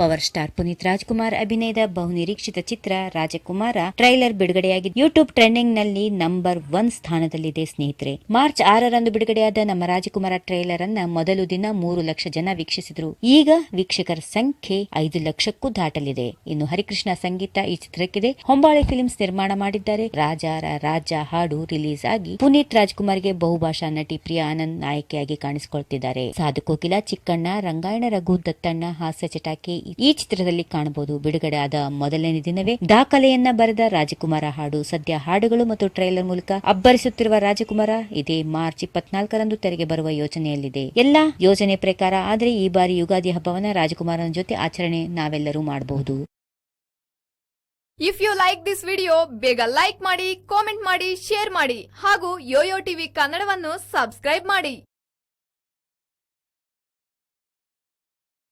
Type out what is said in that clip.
Power star Puneeth Rajkumar ಅಭಿನಯದ ಬಹುನಿರೀಕ್ಷಿತ ಚಿತ್ರ ರಾಜಕುಮಾರ ಟ್ರೈಲರ್ ಬಿಡುಗಡೆಯಾಗಿದೆ ಯೂಟ್ಯೂಬ್ ಟ್ರೆಂಡಿಂಗ್ನಲ್ಲಿ ನಂಬರ್ ಒನ್ ಸ್ಥಾನದಲ್ಲಿದೆ ಸ್ನೇಹಿತರೆ. ಮಾರ್ಚ್ ಆರರಂದು ಬಿಡುಗಡೆಯಾದ ನಮ್ಮ ರಾಜಕುಮಾರ ಟ್ರೈಲರ್ ಅನ್ನ ಮೊದಲು ದಿನ ಮೂರು ಲಕ್ಷ ಜನ ವೀಕ್ಷಿಸಿದ್ರು. ಈಗ ವೀಕ್ಷಕರ ಸಂಖ್ಯೆ ಐದು ಲಕ್ಷಕ್ಕೂ ದಾಟಲಿದೆ. ಇನ್ನು ಹರಿಕೃಷ್ಣ ಸಂಗೀತ ಈ ಚಿತ್ರಕ್ಕಿದೆ. ಹೊಂಬಾಳೆ ಫಿಲ್ಮ್ಸ್ ನಿರ್ಮಾಣ ಮಾಡಿದ್ದಾರೆ. ರಾಜಾರ ರಾಜ ಹಾಡು ರಿಲೀಸ್ ಆಗಿ ಪುನೀತ್ ರಾಜ್ಕುಮಾರ್ಗೆ ಬಹುಭಾಷಾ ನಟಿ ಪ್ರಿಯಾ ಆನಂದ್ ನಾಯಕಿಯಾಗಿ ಕಾಣಿಸಿಕೊಳ್ತಿದ್ದಾರೆ. ಸಾಧು ಕೋಕಿಲ ಚಿಕ್ಕಣ್ಣ, ರಂಗಾಯಣ ರಘು ದತ್ತಣ್ಣ, ಹಾಸ್ಯ ಚಟಾಕಿ ಈ ಚಿತ್ರದಲ್ಲಿ ಕಾಣಬಹುದು ಬಿಡುಗಡೆ ಆದ ಮೊದಲನೇ ದಿನವೇ ದಾಖಲೆಯನ್ನ ಬರೆದ ರಾಜಕುಮಾರ ಹಾಡು ಸದ್ಯ ಹಾಡುಗಳು ಮತ್ತು ಟ್ರೈಲರ್ ಮೂಲಕ ಅಬ್ಬರಿಸುತ್ತಿರುವ ರಾಜಕುಮಾರ ಇದೇ ಮಾರ್ಚ್ ಇಪ್ಪತ್ನಾಲ್ಕರಂದು ತೆರೆಗೆ ಬರುವ ಯೋಜನೆಯಲ್ಲಿದೆ ಎಲ್ಲಾ ಯೋಜನೆ ಪ್ರಕಾರ ಆದರೆ ಈ ಬಾರಿ ಯುಗಾದಿ ಹಬ್ಬವನ್ನ ರಾಜಕುಮಾರನ ಜೊತೆ ಆಚರಣೆ ನಾವೆಲ್ಲರೂ ಮಾಡಬಹುದು. If you like this video ಬೇಗ ಲೈಕ್ ಮಾಡಿ ಕಾಮೆಂಟ್ ಮಾಡಿ ಶೇರ್ ಮಾಡಿ ಹಾಗೂ ಯೋಯೋ ಟಿವಿ ಕನ್ನಡವನ್ನು ಸಬ್ಸ್ಕ್ರೈಬ್ ಮಾಡಿ.